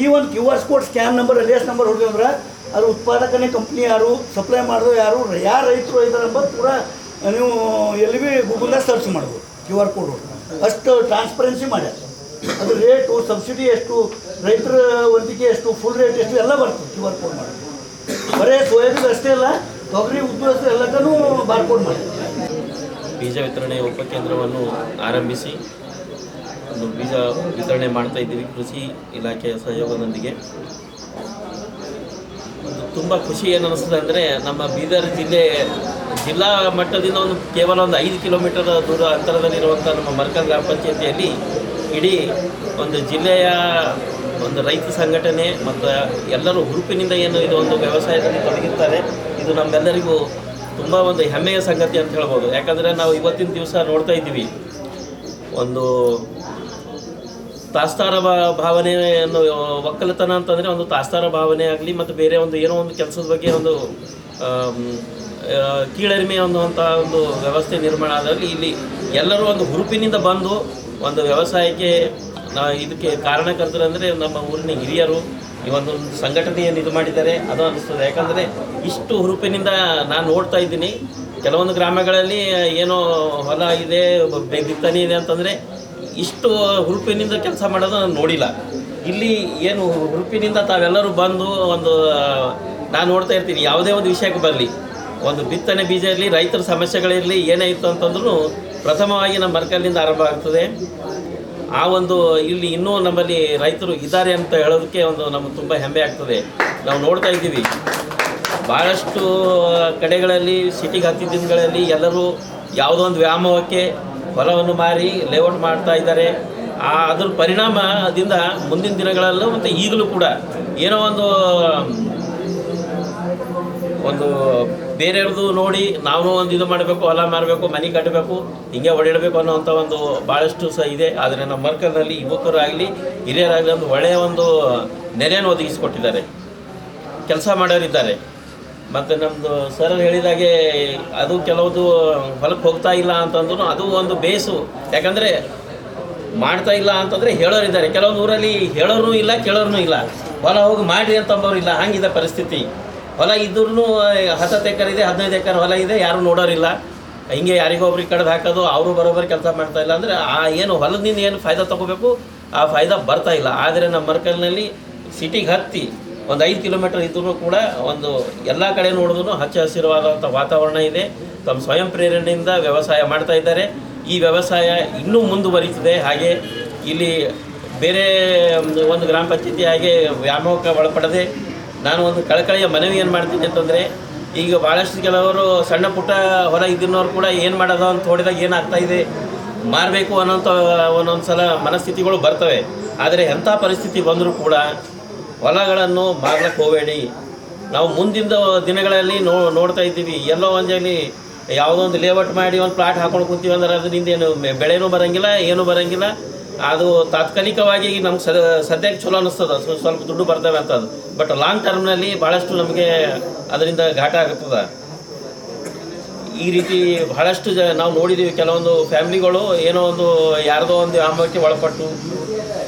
ಈ ಒಂದು Q R code scan number alias number ಹೊಡೆದ್ರೆ ಅದು ಉತ್ಪಾದಕನೇ ಕಂಪ್ನಿ ಯಾರು ಸಪ್ಲೈ ಮಾಡೋದು ಯಾರು ಯಾರು ರೈತರು ಇದ್ದಾರೆ ಎಂಬ ಪೂರ ನೀವು ಎಲ್ಲಿ ಭೀ ಗೂಗಲ್ನಾಗ ಸರ್ಚ್ ಮಾಡ್ಬೋದು ಕ್ಯೂ ಆರ್ ಕೋಡ್ ಅಷ್ಟು ಟ್ರಾನ್ಸ್ಪರೆನ್ಸಿ ಮಾಡ್ಯಾರ. ಅದು ರೇಟು ಸಬ್ಸಿಡಿ ಎಷ್ಟು, ರೈತರ ವಂತಿಕೆ ಎಷ್ಟು ಫುಲ್ ರೇಟ್ ಎಷ್ಟು, ಎಲ್ಲ ಬರ್ತದೆ ಕ್ಯೂ ಆರ್ ಕೋಡ್ ಮಾಡಿ ಬರೀ ಸೋಯಾಬೀನ್ ಅಷ್ಟೇ ಅಲ್ಲ, ತೊಗರಿ ಅಷ್ಟೇ ಎಲ್ಲದನ್ನೂ ಬಾರ್ಕೋಡ್ ಮಾಡಿ ಬೀಜ ವಿತರಣೆ ಉಪಕೇಂದ್ರವನ್ನು ಆರಂಭಿಸಿ ಒಂದು ಬೀಜ ವಿತರಣೆ ಮಾಡ್ತಾ ಇದ್ದೀವಿ ಕೃಷಿ ಇಲಾಖೆಯ ಸಹಯೋಗದೊಂದಿಗೆ. ಒಂದು ತುಂಬ ಖುಷಿ ಏನು ಅನಿಸ್ತದೆ ಅಂದರೆ ನಮ್ಮ ಬೀದರ್ ಜಿಲ್ಲೆ ಜಿಲ್ಲಾ ಮಟ್ಟದಿಂದ ಒಂದು ಕೇವಲ ಒಂದು ಐದು ಕಿಲೋಮೀಟರ್ ದೂರ ಅಂತರದಲ್ಲಿರುವಂಥ ನಮ್ಮ ಮರ್ಕಲ್ ಗ್ರಾಮ ಪಂಚಾಯತಿಯಲ್ಲಿ ಇಡೀ ಒಂದು ಜಿಲ್ಲೆಯ ಒಂದು ರೈತ ಸಂಘಟನೆ ಮತ್ತು ಎಲ್ಲರೂ ಹುರುಪಿನಿಂದ ಏನು ಇದು ಒಂದು ವ್ಯವಸಾಯದಲ್ಲಿ ತೊಡಗಿರ್ತಾರೆ, ಇದು ನಮ್ಮೆಲ್ಲರಿಗೂ ತುಂಬ ಒಂದು ಹೆಮ್ಮೆಯ ಸಂಗತಿ ಅಂತ ಹೇಳ್ಬೋದು. ಯಾಕಂದರೆ ನಾವು ಇವತ್ತಿನ ದಿವಸ ನೋಡ್ತಾ ಇದ್ದೀವಿ, ಒಂದು ತಾಸ್ತಾರ ಭಾವನೆಯನ್ನು ಒಕ್ಕಲತನ ಅಂತಂದರೆ ಒಂದು ತಾಸ್ತಾರ ಭಾವನೆ ಆಗಲಿ ಮತ್ತು ಬೇರೆ ಒಂದು ಏನೋ ಒಂದು ಕೆಲಸದ ಬಗ್ಗೆ ಒಂದು ಕೀಳರಿಮೆ ಅನ್ನುವಂಥ ಒಂದು ವ್ಯವಸ್ಥೆ ನಿರ್ಮಾಣ ಆದಾಗಲಿ ಇಲ್ಲಿ ಎಲ್ಲರೂ ಒಂದು ಹುರುಪಿನಿಂದ ಬಂದು ಒಂದು ವ್ಯವಸಾಯಕ್ಕೆ, ನಾ ಇದಕ್ಕೆ ಕಾರಣಕರ್ತರು ಅಂದರೆ ನಮ್ಮ ಊರಿನ ಹಿರಿಯರು ಈ ಒಂದು ಸಂಘಟನೆಯನ್ನು ಇದು ಮಾಡಿದ್ದಾರೆ. ಅದು ಅನಿಸ್ತದೆ. ಯಾಕಂದರೆ ಇಷ್ಟು ಹುರುಪಿನಿಂದ ನಾನು ನೋಡ್ತಾ ಇದ್ದೀನಿ. ಕೆಲವೊಂದು ಗ್ರಾಮಗಳಲ್ಲಿ ಏನೋ ಹೊಲ ಇದೆ ಬಿತ್ತನೆ ಇದೆ ಅಂತಂದರೆ ಇಷ್ಟು ಹುರುಪಿನಿಂದ ಕೆಲಸ ಮಾಡೋದು ನಾನು ನೋಡಿಲ್ಲ. ಇಲ್ಲಿ ಏನು ಹುರುಪಿನಿಂದ ತಾವೆಲ್ಲರೂ ಬಂದು ಒಂದು ನಾನು ನೋಡ್ತಾ ಇರ್ತೀನಿ, ಯಾವುದೇ ಒಂದು ವಿಷಯಕ್ಕೆ ಬರಲಿ. ಒಂದು ಬಿತ್ತನೆ ಬೀಜ ಇರಲಿ, ರೈತರ ಸಮಸ್ಯೆಗಳಿರಲಿ, ಏನೇ ಇತ್ತು ಅಂತಂದ್ರೂ ಪ್ರಥಮವಾಗಿ ನಮ್ಮ ಮರ್ಕಲ್ಲಿಂದ ಆರಂಭ ಆಗ್ತದೆ. ಆ ಒಂದು ಇಲ್ಲಿ ಇನ್ನೂ ನಮ್ಮಲ್ಲಿ ರೈತರು ಇದ್ದಾರೆ ಅಂತ ಹೇಳೋದಕ್ಕೆ ಒಂದು ನಮಗೆ ತುಂಬ ಹೆಮ್ಮೆ ಆಗ್ತದೆ. ನಾವು ನೋಡ್ತಾ ಇದ್ದೀವಿ. ಭಾಳಷ್ಟು ಕಡೆಗಳಲ್ಲಿ, ಸಿಟಿಗೆ ಹತ್ತಿದ ದಿನಗಳಲ್ಲಿ ಎಲ್ಲರೂ ಯಾವುದೋ ಒಂದು ವ್ಯಾಮೋಹಕ್ಕೆ ಹೊಲವನ್ನು ಮಾರಿ ಲೇಔಟ್ ಮಾಡ್ತಾ ಇದ್ದಾರೆ. ಆ ಅದ್ರ ಪರಿಣಾಮದಿಂದ ಮುಂದಿನ ದಿನಗಳಲ್ಲೂ ಮತ್ತು ಈಗಲೂ ಕೂಡ ಏನೋ ಒಂದು ಒಂದು ಬೇರೆಯವ್ರದ್ದು ನೋಡಿ ನಾವು ಒಂದು ಇದು ಮಾಡಬೇಕು, ಹೊಲ ಮಾರಬೇಕು, ಮನೆ ಕಟ್ಟಬೇಕು ಹಿಂಗೆ ಓಡಾಡಬೇಕು ಅನ್ನೋವಂಥ ಒಂದು ಭಾಳಷ್ಟು ಸಹ ಇದೆ. ಆದರೆ ನಮ್ಮ ಮರ್ಕದಲ್ಲಿ ಯುವಕರಾಗಲಿ, ಹಿರಿಯರಾಗಲಿ ಒಂದು ಒಳ್ಳೆಯ ಒಂದು ನೆಲೆಯನ್ನು ಒದಗಿಸಿಕೊಟ್ಟಿದ್ದಾರೆ. ಕೆಲಸ ಮಾಡೋರಿದ್ದಾರೆ. ಮತ್ತು ನಮ್ಮದು ಸರ್ ಹೇಳಿದಾಗೆ ಅದು ಕೆಲವೊಂದು ಹೊಲಕ್ಕೆ ಹೋಗ್ತಾ ಇಲ್ಲ ಅಂತಂದ್ರೂ ಅದು ಒಂದು ಬೇಸು. ಯಾಕಂದರೆ ಮಾಡ್ತಾ ಇಲ್ಲ ಅಂತಂದರೆ ಹೇಳೋರಿದ್ದಾರೆ ಕೆಲವೊಂದು ಊರಲ್ಲಿ ಹೇಳೋರು ಇಲ್ಲ ಕೇಳೋರು ಇಲ್ಲ. ಹೊಲ ಹೋಗಿ ಮಾಡಿರಿ ಅಂತಂಬೋರು ಇಲ್ಲ. ಹಂಗಿದೆ ಪರಿಸ್ಥಿತಿ. ಹೊಲ ಇದ್ರೂ ಹತ್ತತ್ತು ಎಕರೆ ಇದೆ, ಹದಿನೈದು ಎಕರೆ ಹೊಲ ಇದೆ, ಯಾರು ನೋಡೋರಿಲ್ಲ. ಹಿಂಗೆ ಯಾರಿಗೊಬ್ರಿಗೆ ಕಡ್ದು ಹಾಕೋದು, ಅವರು ಬರೋಬ್ಬರಿ ಕೆಲಸ ಮಾಡ್ತಾ ಇಲ್ಲ ಅಂದರೆ ಆ ಏನು ಹೊಲದಿಂದ ಏನು ಫಾಯ್ದಾ ತೊಗೋಬೇಕು, ಆ ಫಾಯ್ದಾ ಬರ್ತಾ ಇಲ್ಲ. ಆದರೆ ನಮ್ಮ ಮರ್ಕಲ್ನಲ್ಲಿ ಸಿಟಿಗೆ ಹತ್ತಿ ಒಂದು ಐದು ಕಿಲೋಮೀಟರ್ ಇದ್ರೂ ಕೂಡ ಒಂದು ಎಲ್ಲ ಕಡೆ ನೋಡಿದ್ರು ಹಚ್ಚ ಹಸಿರುವಾದಂಥ ವಾತಾವರಣ ಇದೆ. ತಮ್ಮ ಸ್ವಯಂ ಪ್ರೇರಣೆಯಿಂದ ವ್ಯವಸಾಯ ಮಾಡ್ತಾ ಇದ್ದಾರೆ. ಈ ವ್ಯವಸಾಯ ಇನ್ನೂ ಮುಂದುವರಿತದೆ. ಹಾಗೆ ಇಲ್ಲಿ ಬೇರೆ, ಒಂದು- ಗ್ರಾಮ ಪಂಚಾಯತಿ ಹಾಗೆ ವ್ಯಾಮೋಹಕ್ಕೆ ಒಳಪಡದೆ ನಾನು ಒಂದು ಕಳಕಳಿಯ ಮನವಿ ಏನು ಮಾಡ್ತೀನಿ ಅಂತಂದರೆ, ಈಗ ಭಾಳಷ್ಟು ಕೆಲವರು ಸಣ್ಣ ಪುಟ್ಟ ಹೊರ ಇದ್ದಿನವ್ರು ಕೂಡ ಏನು ಮಾಡೋದು ಅಂತ ಹೊಡೆದಾಗ ಏನಾಗ್ತಾ ಇದೆ? ಮಾರಬೇಕು ಅನ್ನೋಂಥ ಒಂದೊಂದು ಸಲ ಮನಸ್ಥಿತಿಗಳು ಬರ್ತವೆ. ಆದರೆ ಎಂಥ ಪರಿಸ್ಥಿತಿ ಬಂದರೂ ಕೂಡ ಹೊಲಗಳನ್ನು ಮಾರ್ಲಕ್ಕೆ ಹೋಗಬೇಡಿ. ನಾವು ಮುಂದಿನ ದಿನಗಳಲ್ಲಿ ನೋ, ನೋಡ್ತಾ ಇದ್ದೀವಿ. ಎಲ್ಲೋ ಒಂದಲ್ಲಿ ಯಾವುದೋ ಒಂದು ಲೇಔಟ್ ಮಾಡಿ ಒಂದು ಪ್ಲಾಟ್ ಹಾಕೊಂಡು ಕೂತೀವಿ ಅಂದ್ರೆ ಅದರಿಂದ ಏನು ಬೆಳೆನೂ ಬರೋಂಗಿಲ್ಲ, ಏನೂ ಬರೋಂಗಿಲ್ಲ. ಅದು ತಾತ್ಕಾಲಿಕವಾಗಿ ನಮ್ಗೆ ಸದ, ಸದ್ಯಕ್ಕೆ ಚಲೋ ಅನ್ನಿಸ್ತದ ಸ್ವ- ಸ್ವಲ್ಪ ದುಡ್ಡು ಬರ್ತವೆ ಅಂತದ್ದು ಬಟ್ ಲಾಂಗ್ ಟರ್ಮ್ನಲ್ಲಿ ಭಾಳಷ್ಟು ನಮಗೆ ಅದರಿಂದ ಘಾಟ ಆಗ್ತದೆ. ಈ ರೀತಿ ಬಹಳಷ್ಟು ಜ, ನಾವು ನೋಡಿದ್ದೀವಿ ಕೆಲವೊಂದು ಫ್ಯಾಮ್ಲಿಗಳು ಏನೋ ಒಂದು ಯಾರ್ದೋ ಒಂದು ಆಮಕ್ಕೆ ಒಳಪಟ್ಟು,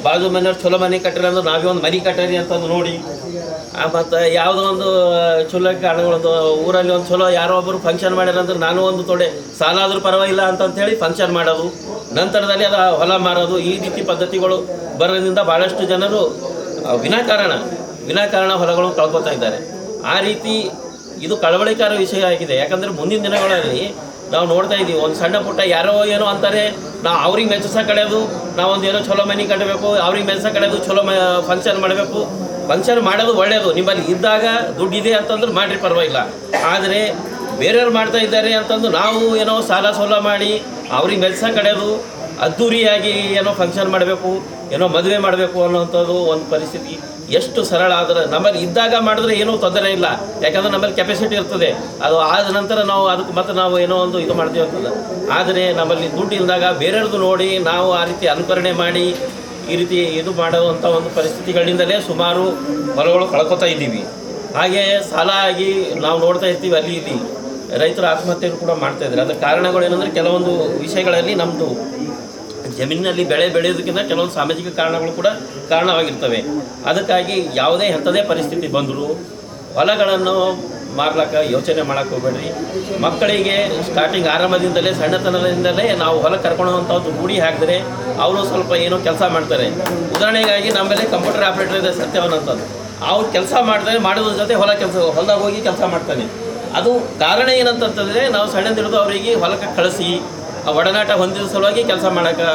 ಬಾಜು ಮನೆಯವ್ರು ಚಲೋ ಮನೆ ಕಟ್ಟಿರಿ ಅಂದ್ರೆ ನಾವೇ ಒಂದು ಮನೆ ಕಟ್ಟರಿ ಅಂತಂದು ನೋಡಿ. ಮತ್ತು ಯಾವುದೋ ಒಂದು ಚಲೋ ಕಾರಣಗಳೊಂದು ಊರಲ್ಲಿ ಒಂದು ಚಲೋ ಯಾರೋ ಒಬ್ಬರು ಫಂಕ್ಷನ್ ಮಾಡ್ಯಾರ ಅಂದ್ರೆ ನಾನು ಒಂದು ತೊಡೆ ಸಾಲ ಆದರೂ ಪರವಾಗಿಲ್ಲ ಅಂತಂಥೇಳಿ ಫಂಕ್ಷನ್ ಮಾಡೋದು. ನಂತರದಲ್ಲಿ ಅದು ಹೊಲ ಮಾರೋದು. ಈ ರೀತಿ ಪದ್ಧತಿಗಳು ಬರೋದ್ರಿಂದ ಭಾಳಷ್ಟು ಜನರು ವಿನಾಕಾರಣ ವಿನಾಕಾರಣ ಹೊಲಗಳನ್ನು ಕಳ್ಕೊತಾ ಇದ್ದಾರೆ. ಆ ರೀತಿ ಇದು ಕಳವಳಿಕಾರ ವಿಷಯ ಆಗಿದೆ. ಯಾಕಂದರೆ ಮುಂದಿನ ದಿನಗಳಲ್ಲಿ ನಾವು ನೋಡ್ತಾ ಇದ್ದೀವಿ ಒಂದು ಸಣ್ಣ ಪುಟ್ಟ ಯಾರೋ ಏನೋ ಅಂತಾರೆ ನಾವು ಅವ್ರಿಗೆ ಮೆಚ್ಚಸ ಕಳೆಯೋದು ನಾವೊಂದು ಏನೋ ಚಲೋ ಮನೆ ಕಟ್ಟಬೇಕು ಅವ್ರಿಗೆ ಮೆಚ್ಚಸ ಕಳೆಯೋದು ಚಲೋ ಫಂಕ್ಷನ್ ಮಾಡಬೇಕು. ಫಂಕ್ಷನ್ ಮಾಡೋದು ಒಳ್ಳೆಯದು ನಿಮ್ಮಲ್ಲಿ ಇದ್ದಾಗ ದುಡ್ಡಿದೆ ಅಂತಂದ್ರೆ ಮಾಡಿರಿ ಪರವಾಗಿಲ್ಲ. ಆದರೆ ಬೇರೆಯವ್ರು ಮಾಡ್ತಾ ಇದ್ದಾರೆ ಅಂತಂದು ನಾವು ಏನೋ ಸಾಲ ಸೋಲ ಮಾಡಿ, ಅವ್ರಿಗೆ ಮೆಚ್ಚಸ ಕಡೆಯೋದು ಅದ್ದೂರಿಯಾಗಿ ಏನೋ ಫಂಕ್ಷನ್ ಮಾಡಬೇಕು, ಏನೋ ಮದುವೆ ಮಾಡಬೇಕು ಅನ್ನೋವಂಥದ್ದು ಒಂದು ಪರಿಸ್ಥಿತಿ. ಎಷ್ಟು ಸರಳ ಆದರೆ ನಮ್ಮಲ್ಲಿ ಇದ್ದಾಗ ಮಾಡಿದ್ರೆ ಏನೂ ತೊಂದರೆ ಇಲ್ಲ. ಯಾಕಂದ್ರೆ ನಮ್ಮಲ್ಲಿ ಕೆಪಾಸಿಟಿ ಇರ್ತದೆ. ಅದು ಆದ ನಂತರ ನಾವು ಅದಕ್ಕೆ ಮತ್ತೆ ನಾವು ಏನೋ ಒಂದು ಇದು ಮಾಡ್ತೀವಿ ಅಂತಲ್ಲ. ಆದರೆ ನಮ್ಮಲ್ಲಿ ದುಡ್ಡು ಇಲ್ದಾಗ ಬೇರೆಯವ್ರದ್ದು ನೋಡಿ ನಾವು ಆ ರೀತಿ ಅನುಕರಣೆ ಮಾಡಿ ಈ ರೀತಿ ಇದು ಮಾಡುವಂಥ ಒಂದು ಪರಿಸ್ಥಿತಿಗಳಿಂದಲೇ ಸುಮಾರು ಹೊಲಗಳು ಕಳ್ಕೊತಾ ಇದ್ದೀವಿ. ಹಾಗೆ ಸಾಲ ಆಗಿ ನಾವು ನೋಡ್ತಾ ಇರ್ತೀವಿ ಅಲ್ಲಿ ಇಲ್ಲಿ. ರೈತರು ಆತ್ಮಹತ್ಯೆಯನ್ನು ಕೂಡ ಮಾಡ್ತಾ ಇದ್ದಾರೆ. ಅದರ ಕಾರಣಗಳು ಏನಂದರೆ ಕೆಲವೊಂದು ವಿಷಯಗಳಲ್ಲಿ ನಮ್ಮದು ಜಮೀನಿನಲ್ಲಿ ಬೆಳೆ ಬೆಳೆಯೋದಕ್ಕಿಂತ ಕೆಲವೊಂದು ಸಾಮಾಜಿಕ ಕಾರಣಗಳು ಕೂಡ ಕಾರಣವಾಗಿರ್ತವೆ. ಅದಕ್ಕಾಗಿ ಯಾವುದೇ ಎಂಥದೇ ಪರಿಸ್ಥಿತಿ ಬಂದರೂ ಹೊಲಗಳನ್ನು ಮಾರ್ಲಕ್ಕ ಯೋಚನೆ ಮಾಡಕ್ಕೆ ಹೋಗ್ಬೇಡ್ರಿ. ಮಕ್ಕಳಿಗೆ ಸ್ಟಾರ್ಟಿಂಗ್ ಆರಂಭದಿಂದಲೇ, ಸಣ್ಣತನದಿಂದಲೇ ನಾವು ಹೊಲ ಕರ್ಕೊಂಡು ಹೋಗುವಂಥ ಒಂದು ರೂಢಿ ಹಾಕಿದ್ರೆ ಅವರು ಸ್ವಲ್ಪ ಏನೋ ಕೆಲಸ ಮಾಡ್ತಾರೆ. ಉದಾಹರಣೆಗಾಗಿ ನಮ್ಮಲ್ಲಿ ಕಂಪ್ಯೂಟರ್ ಆಪ್ರೇಟರ್ ಇದೆ ಸತ್ಯವನ್ನಂಥದ್ದು ಅವ್ರು ಕೆಲಸ ಮಾಡಿದ್ರೆ ಮಾಡೋದ್ರ ಜೊತೆ ಹೊಲ ಕೆಲಸ, ಹೊಲದಾಗ ಹೋಗಿ ಕೆಲಸ ಮಾಡ್ತಾನೆ. ಅದು ಕಾರಣ ಏನಂತಂತಂದರೆ ನಾವು ಸಣ್ಣದಿರೋದು ಅವರಿಗೆ ಹೊಲಕ್ಕೆ ಕಳಿಸಿ ಆ ಒಡನಾಟ ಹೊಂದಿದ ಸಲುವಾಗಿ ಕೆಲಸ ಮಾಡೋಕ್ಕೆ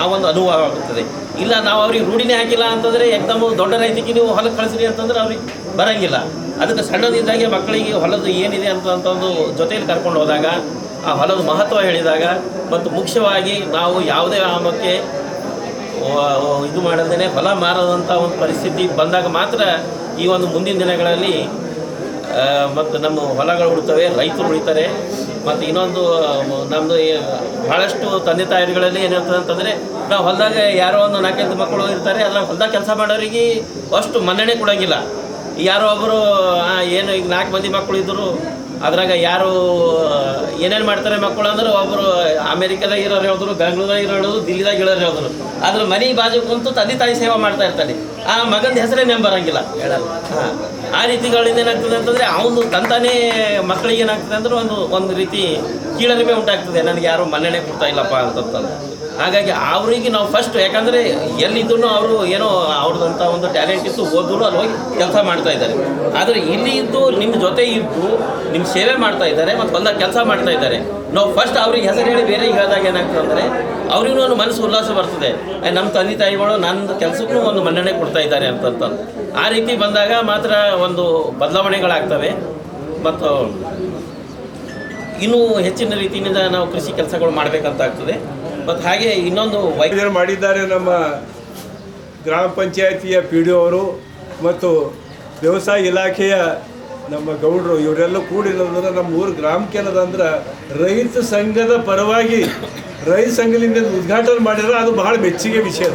ಆ ಒಂದು ಅನುಭವ ಆಗುತ್ತದೆ ಇಲ್ಲ ನಾವು ಅವ್ರಿಗೆ ರೂಢಿನೇ ಹಾಕಿಲ್ಲ ಅಂತಂದರೆ ಎಕ್ದಮ್ ದೊಡ್ಡ ರೈತಿಗೆ ನೀವು ಹೊಲಕ್ಕೆ ಕಳಿಸ್ರಿ ಅಂತಂದ್ರೆ ಅವ್ರಿಗೆ ಬರೋಂಗಿಲ್ಲ. ಅದಕ್ಕೆ ಸಣ್ಣದಿಂದಾಗೆ ಮಕ್ಕಳಿಗೆ ಹೊಲದ ಏನಿದೆ ಅಂತ ಅಂತಂದು ಜೊತೆಯಲ್ಲಿ ಕರ್ಕೊಂಡು ಹೋದಾಗ, ಆ ಹೊಲದ ಮಹತ್ವ ಹೇಳಿದಾಗ ಮತ್ತು ಮುಖ್ಯವಾಗಿ ನಾವು ಯಾವುದೇ ಆಮಕ್ಕೆ ಇದು ಮಾಡದೇ ಹೊಲ ಮಾರದಂಥ ಒಂದು ಪರಿಸ್ಥಿತಿ ಬಂದಾಗ ಮಾತ್ರ ಈ ಒಂದು ಮುಂದಿನ ದಿನಗಳಲ್ಲಿ ಮತ್ತು ನಮ್ಮ ಹೊಲಗಳು ಉಳಿತವೆ ರೈತರು ಉಳಿತಾರೆ. ಮತ್ತು ಇನ್ನೊಂದು ನಮ್ಮದು ಭಾಳಷ್ಟು ತಂದೆ ತಾಯಿಗಳಲ್ಲಿ ಏನಿರ್ತದೆ ಅಂತಂದರೆ ನಾವು ಹೊಲದಾಗ ಯಾರೋ ಒಂದು ನಾಲ್ಕೈದು ಮಕ್ಕಳು ಇರ್ತಾರೆ ಅದ್ರಾಗ ಹೊಲದಾಗ ಕೆಲಸ ಮಾಡೋರಿಗೆ ಅಷ್ಟು ಮನ್ನಣೆ ಕೊಡೋಂಗಿಲ್ಲ. ಯಾರೋ ಒಬ್ಬರು ಏನು ಈಗ ನಾಲ್ಕು ಮಂದಿ ಮಕ್ಕಳು ಇದ್ದರು ಅದ್ರಾಗ ಯಾರು ಏನೇನು ಮಾಡ್ತಾರೆ ಮಕ್ಕಳು ಅಂದ್ರೆ ಒಬ್ಬರು ಅಮೇರಿಕಾದಾಗ ಇರೋರು ಹೇಳಿದ್ರು ಬೆಂಗಳೂರಾಗ ಇರೋ ಹೇಳೋದು ದಿಲ್ಲಿದಾಗ ಇರೋರು ಹೇಳಿದ್ರು ಆದ್ರೆ ಮನೆ ಬಾಜು ಕುಂತು ತಂದೆ ತಾಯಿ ಸೇವೆ ಮಾಡ್ತಾ ಇರ್ತಾನೆ. ಆ ಮಗನ ಹೆಸರೇ ನೆಂಬರಂಗಿಲ್ಲ. ಹೇಳಲ್ಲ. ಹಾಂ. ಆ ರೀತಿಗಳಿಂದ ಏನಾಗ್ತದೆ ಅಂತಂದರೆ, ಅವನು ತಂತಾನೇ ಮಕ್ಕಳಿಗೆ ಏನಾಗ್ತದೆ ಅಂದ್ರೆ ಒಂದು ಒಂದು ರೀತಿ ಕೀಳರಿಮೆ ಉಂಟಾಗ್ತದೆ. ನನಗೆ ಯಾರು ಮನ್ನಣೆ ಕೊಡ್ತಾ ಇಲ್ಲಪ್ಪ ಅಂತಂತಂದು ಹಾಗಾಗಿ ಅವರಿಗೆ ನಾವು ಫಸ್ಟ್ ಯಾಕಂದರೆ ಎಲ್ಲಿದ್ದೂ ಅವರು ಏನೋ ಅವ್ರದ್ದಂಥ ಒಂದು ಟ್ಯಾಲೆಂಟ್ ಇತ್ತು ಓದಿದ್ರು ಅಲ್ಲಿ ಹೋಗಿ ಕೆಲಸ ಮಾಡ್ತಾ ಇದ್ದಾರೆ. ಆದರೆ ಇಲ್ಲಿ ಇದ್ದು ನಿಮ್ಮ ಜೊತೆ ಇದ್ದು ನಿಮ್ಮ ಸೇವೆ ಮಾಡ್ತಾ ಇದ್ದಾರೆ ಮತ್ತು ಹೊಲ್ದಾಗ ಕೆಲಸ ಮಾಡ್ತಾ ಇದ್ದಾರೆ. ನಾವು ಫಸ್ಟ್ ಅವ್ರಿಗೆ ಹೆಸರು ಹೇಳಿ ಬೇರೆ ಹೇಳಿದಾಗ ಏನಾಗ್ತದೆ ಅಂದರೆ ಅವ್ರಿಗೂ ಒಂದು ಮನಸ್ಸು ಉಲ್ಲಾಸ ಬರ್ತದೆ. ನಮ್ಮ ತಂದೆ ತಾಯಿಗಳು ನನ್ನ ಕೆಲಸಕ್ಕೂ ಒಂದು ಮನ್ನಣೆ ಕೊಡ್ತಾ ಇದ್ದಾರೆ ಅಂತಂತ ಆ ರೀತಿ ಬಂದಾಗ ಮಾತ್ರ ಒಂದು ಬದಲಾವಣೆಗಳಾಗ್ತವೆ. ಮತ್ತು ಇನ್ನೂ ಹೆಚ್ಚಿನ ರೀತಿಯಿಂದ ನಾವು ಕೃಷಿ ಕೆಲಸಗಳು ಮಾಡಬೇಕಂತ ಆಗ್ತದೆ. ಮತ್ತು ಹಾಗೆ ಇನ್ನೊಂದು ವೈದ್ಯರು ಮಾಡಿದ್ದಾರೆ ನಮ್ಮ ಗ್ರಾಮ ಪಂಚಾಯತಿಯ ಪಿ ಡಿ ಅವರು ಮತ್ತು ವ್ಯವಸಾಯ ಇಲಾಖೆಯ ನಮ್ಮ ಗೌಡರು ಇವರೆಲ್ಲ ಕೂಡಿರೋದ್ರೆ ನಮ್ಮ ಊರು ಗ್ರಾಮಕ್ಕೆ ಏನದಂದ್ರೆ ರೈತ ಸಂಘದ ಪರವಾಗಿ ರೈತ ಸಂಘದಿಂದ ಉದ್ಘಾಟನೆ ಮಾಡಿದ್ರೆ ಅದು ಬಹಳ ಮೆಚ್ಚುಗೆ ವಿಷಯ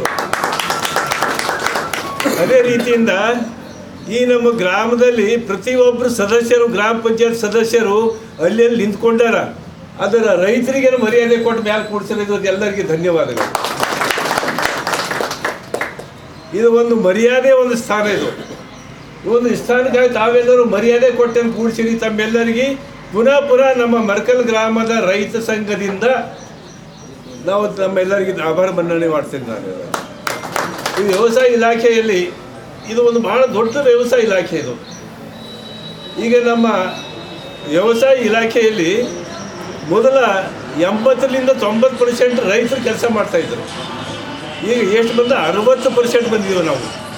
ಅದೇ. ರೀತಿಯಿಂದ ಈ ನಮ್ಮ ಗ್ರಾಮದಲ್ಲಿ ಪ್ರತಿಯೊಬ್ಬರು ಸದಸ್ಯರು, ಗ್ರಾಮ ಪಂಚಾಯತ್ ಸದಸ್ಯರು ಅಲ್ಲಿ ನಿಂತ್ಕೊಂಡಾರ ಅದರ ರೈತರಿಗೆ ಮರ್ಯಾದೆ ಕೊಟ್ಟು ಮ್ಯಾಲೆ ಕೂಡಿಸಿರೋದು ಎಲ್ಲರಿಗೂ ಧನ್ಯವಾದಗಳು. ಇದು ಒಂದು ಮರ್ಯಾದೆ ಒಂದು ಸ್ಥಾನ ಇದು. ಒಂದು ಸ್ಥಾನಕ್ಕಾಗಿ ತಾವೆಲ್ಲರೂ ಮರ್ಯಾದೆ ಕೊಟ್ಟನ್ನು ಕೂಡಿಸಿರಿ ತಮ್ಮೆಲ್ಲರಿಗೆ. ಪುನಃ ಪುನಃ ನಮ್ಮ ಮರ್ಕಲ್ ಗ್ರಾಮದ ರೈತ ಸಂಘದಿಂದ ನಾವು ನಮ್ಮೆಲ್ಲರಿಗೆ ಆಭಾರ ಮನ್ನಣೆ ಮಾಡ್ತೀನಿ ನಾನು ಈ ವ್ಯವಸಾಯ ಇಲಾಖೆಯಲ್ಲಿ ಇದು ಒಂದು ಬಹಳ ದೊಡ್ಡ ವ್ಯವಸಾಯ ಇಲಾಖೆ ಇದು. ಈಗ ನಮ್ಮ ವ್ಯವಸಾಯ ಇಲಾಖೆಯಲ್ಲಿ ಮೊದಲ ಎಂಬತ್ತರಿಂದ ತೊಂಬತ್ತು ಪರ್ಸೆಂಟ್ ರೈತರು ಕೆಲಸ ಮಾಡ್ತಾಯಿದ್ರು. ಈಗ ಎಷ್ಟು ಬಂದ? ಅರವತ್ತು ಪರ್ಸೆಂಟ್ ಬಂದಿದ್ದೀವಿ ನಾವು.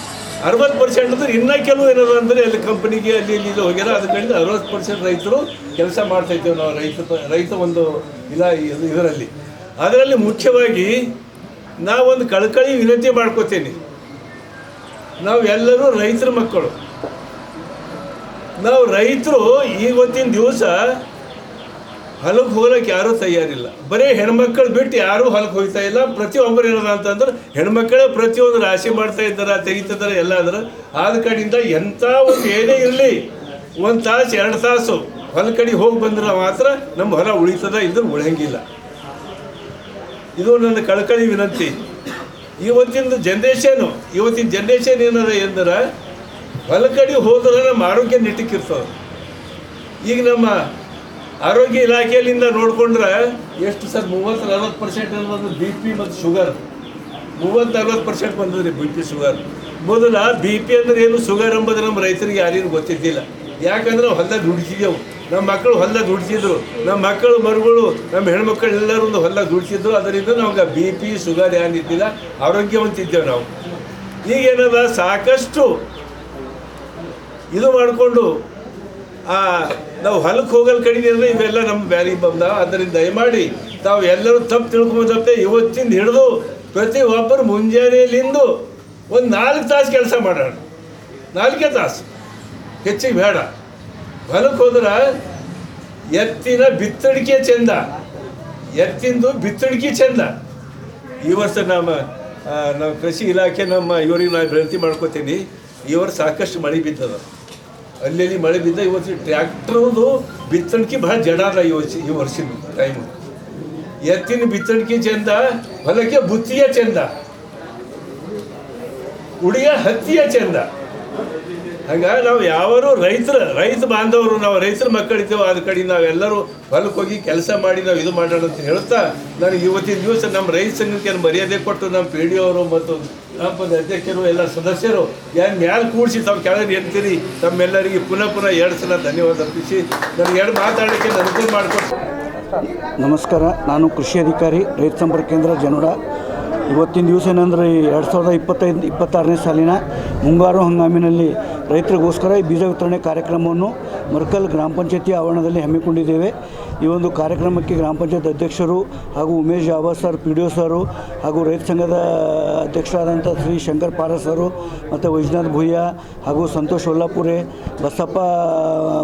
ಅರವತ್ತು ಪರ್ಸೆಂಟ್ ಅಂದ್ರೆ ಇನ್ನೂ ಕೆಲವು ಏನಾದ್ರು ಅಂದರೆ ಅಲ್ಲಿ ಕಂಪ್ನಿಗೆ ಅಲ್ಲಿ ಇಲ್ಲಿ ಇದು ಹೋಗ್ಯಾರ ಅದಕ್ಕಿಂತ ಅರವತ್ತು ಪರ್ಸೆಂಟ್ ರೈತರು ಕೆಲಸ ಮಾಡ್ತಾಯಿದ್ದೇವೆ ನಾವು ರೈತ ರೈತ ಒಂದು ಇಲ್ಲ ಇದು- ಇದರಲ್ಲಿ. ಅದರಲ್ಲಿ ಮುಖ್ಯವಾಗಿ ನಾವೊಂದು ಕಳಕಳಿ ವಿನಂತಿ ಮಾಡ್ಕೋತೀನಿ. ನಾವು ಎಲ್ಲರೂ ರೈತರ ಮಕ್ಕಳು. ನಾವು ರೈತರು ಇವತ್ತಿನ ದಿವಸ ಹೊಲಕ್ಕೆ ಹೋಗ್ಲಿಕ್ಕೆ ಯಾರೂ ತಯಾರಿಲ್ಲ. ಬರೀ ಹೆಣ್ಮಕ್ಳು ಬಿಟ್ಟು ಯಾರೂ ಹೊಲಕ್ಕೆ ಹೋಗ್ತಾ ಇಲ್ಲ. ಪ್ರತಿಯೊಬ್ಬರು ಏನದ ಅಂತಂದ್ರೆ ಹೆಣ್ಮಕ್ಳೇ ಪ್ರತಿಯೊಂದು ರಾಶಿ ಮಾಡ್ತಾ ಇದ್ದಾರೆ, ತೆಗಿತಿದ್ದಾರೆ, ಎಲ್ಲ ಅಂದ್ರೆ, ಆದ ಕಡೆಯಿಂದ ಎಂಥ ಒಂದು ಏನೇ ಇರಲಿ, ಒಂದು ತಾಸು, ಎರಡು ತಾಸು ಹೊಲ ಕಡೆ ಹೋಗಿ ಬಂದ್ರೆ ಮಾತ್ರ ನಮ್ಮ ಹೊಲ ಉಳಿತದ ಇದ್ರೆ ಉಳಿಯಂಗಿಲ್ಲ. ಇದು ನನ್ನ ಕಳಕಳಿ ವಿನಂತಿ. ಇವತ್ತಿನ ಜನ್ರೇಷನು ಇವತ್ತಿನ ಜನ್ರೇಷನ್ ಏನದ ಎಂದ್ರೆ ಹೊಲ ಕಡೆ ಹೋದ್ರೆ ನಮ್ಮ ಆರೋಗ್ಯ ನೆಟ್ಟಿಕ್ಕಿರ್ತದೆ ಈಗ ನಮ್ಮ ಆರೋಗ್ಯ ಇಲಾಖೆಯಲ್ಲಿಂದ ನೋಡಿಕೊಂಡ್ರೆ ಎಷ್ಟು ಸರ್, ಮೂವತ್ತು ನಲ್ವತ್ತು ಪರ್ಸೆಂಟ್ ಅನ್ನೋದು ಬಿ ಪಿ ಮತ್ತು ಶುಗರ್ ಮೂವತ್ತು ನಲ್ವತ್ತು ಪರ್ಸೆಂಟ್ ಬಂದದ್ರಿ ಬಿ ಪಿ ಶುಗರ್ ಮೊದಲ ಬಿ ಪಿ ಅಂದ್ರೆ ಏನು? ಶುಗರ್ ಎಂಬುದು ನಮ್ಮ ರೈತರಿಗೆ ಯಾರಿಗೂ ಗೊತ್ತಿದ್ದಿಲ್ಲ. ಯಾಕಂದ್ರೆ ನಾವು ಹೊಲ್ದಾಗ ದುಡಿಸಿದೆವು ನಮ್ಮ ಮಕ್ಕಳು ಹೊಲ್ದಾಗ ದುಡಿಸಿದ್ರು. ನಮ್ಮ ಮಕ್ಕಳು, ಮರುಗಳು, ನಮ್ಮ ಹೆಣ್ಮಕ್ಳು ಎಲ್ಲರೂ ಒಂದು ಹೊಲ್ದಾಗ ದುಡಿಸಿದ್ರು. ಅದರಿಂದ ನಮ್ಗೆ ಬಿ ಪಿ ಶುಗರ್ ಏನಿದ್ದಿಲ್ಲ ಆರೋಗ್ಯವಂತಿದ್ದೇವೆ ನಾವು. ಈಗೇನದ ಸಾಕಷ್ಟು ಇದು ಮಾಡಿಕೊಂಡು ಆ, ನಾವು ಹೊಲಕ್ಕೆ ಹೋಗಲ್ ಕಡಿಮೆ ಇವೆಲ್ಲ ನಮ್ಮ ಬ್ಯಾರಿಗೆ ಬಂದ. ಅದರಿಂದ ದಯಮಾಡಿ ತಾವು ಎಲ್ಲರೂ ತಪ್ಪು ತಿಳ್ಕೊಬೋದಪ್ಪೆ ಇವತ್ತಿಂದ ಹಿಡಿದು ಪ್ರತಿ ಒಬ್ಬರು ಮುಂಜಾನೆಯಲ್ಲಿಂದು ಒಂದು ನಾಲ್ಕು ತಾಸು ಕೆಲಸ ಮಾಡೋಣ. ನಾಲ್ಕೇ ತಾಸು. ಹೆಚ್ಚಿಗೆ ಬೇಡ. ಹೊಲಕ್ಕೆ ಹೋದ್ರೆ ಎತ್ತಿನ ಬಿತ್ತಡಿಕೆ ಚೆಂದ. ಎತ್ತಿಂದು ಬಿತ್ತಡಿಕೆ ಚೆಂದ. ಈ ವರ್ಷ ನಮ್ಮ ನಮ್ಮ ಕೃಷಿ ಇಲಾಖೆ ನಮ್ಮ ಇವರಿಗೆ ನಾನು ವಿನಂತಿ ಮಾಡ್ಕೋತೀನಿ. ಈ ವರ್ಷ ಸಾಕಷ್ಟು ಮಳೆ ಬಿದ್ದದ. ಅಲ್ಲಲ್ಲಿ ಮಳೆ ಬಿದ್ದ ಇವತ್ತು ಟ್ರ್ಯಾಕ್ಟ್ರದು ಬಿತ್ತಣಿಕೆ ಭಾಳ ಜಡ ಅದ ಈ ವರ್ಷ, ಈ ವರ್ಷದ ಟೈಮು ಎತ್ತಿನ ಬಿತ್ತಣಿಕೆ ಚೆಂದ, ಹೊಲಕ್ಕೆ ಬುತ್ತಿಯ ಚೆಂದ, ಉಡಿಯ ಹತ್ತಿಯ ಚೆಂದ. ಹಂಗಾಗಿ ನಾವು ಯಾವರು ರೈತರ, ರೈತ ಬಾಂಧವರು, ನಾವು ರೈತರ ಮಕ್ಕಳಿದ್ದೇವೆ ಅದ ಕಡೆ ನಾವೆಲ್ಲರೂ ಹೊಲಕ್ಕೆ ಹೋಗಿ ಕೆಲಸ ಮಾಡಿ ನಾವು ಇದು ಮಾಡೋಣ ಅಂತ ಹೇಳ್ತಾ ನನಗೆ ಇವತ್ತಿನ ದಿವಸ ನಮ್ಮ ರೈತ ಸಂಘಕ್ಕೆ ಮರ್ಯಾದೆ ಕೊಟ್ಟು ನಮ್ಮ ಪಿ ಡಿ ಅವರು ಮತ್ತು ಗ್ರಾಮ ಅಧ್ಯಕ್ಷರು, ಎಲ್ಲ ಸದಸ್ಯರು, ಏನು ಮ್ಯಾಲೆ ಕೂಡಿಸಿ ತಾವು ಕೆಳಗೆ ಎಂತೀರಿ ತಮ್ಮೆಲ್ಲರಿಗೆ ಪುನಃ ಪುನಃ ಎರಡು ಸಲ ಧನ್ಯವಾದ ಅರ್ಪಿಸಿ, ನನಗೆ ಎರಡು ಮಾತಾಡೋಕ್ಕೆ ಅನುಕೂಲ ಮಾಡಿಕೊಟ್ಟು ನಮಸ್ಕಾರ, ನಾನು ಕೃಷಿ ಅಧಿಕಾರಿ, ರೈತ ಸಂಪರ್ಕ ಕೇಂದ್ರ ಜನೋಡ. ಇವತ್ತಿನ ದಿವಸ ಏನಂದ್ರೆ ಎರಡು ಸಾವಿರದ ಇಪ್ಪತ್ತೈದು, ಇಪ್ಪತ್ತಾರನೇ ಸಾಲಿನ ಮುಂಗಾರು ಹಂಗಾಮಿನಲ್ಲಿ ರೈತರಿಗೋಸ್ಕರ ಈ ಬೀಜ ವಿತರಣೆ ಕಾರ್ಯಕ್ರಮವನ್ನು ಮರ್ಕಲ್ ಗ್ರಾಮ ಪಂಚಾಯತಿ ಆವರಣದಲ್ಲಿ ಹಮ್ಮಿಕೊಂಡಿದ್ದೇವೆ. ಈ ಒಂದು ಕಾರ್ಯಕ್ರಮಕ್ಕೆ ಗ್ರಾಮ ಪಂಚಾಯತ್ ಅಧ್ಯಕ್ಷರು ಹಾಗೂ Umesh Jaba sir, P D O sir ಹಾಗೂ ರೈತ ಸಂಘದ ಅಧ್ಯಕ್ಷರಾದಂಥ ಶ್ರೀ ಶಂಕರ್ ಪಾರ ಸರು ಮತ್ತು ವೈಜ್ನಾಥ್ ಭೂಯ್ಯ ಹಾಗೂ ಸಂತೋಷ್ ಒಲ್ಲಾಪುರೆ ಬಸಪ್ಪ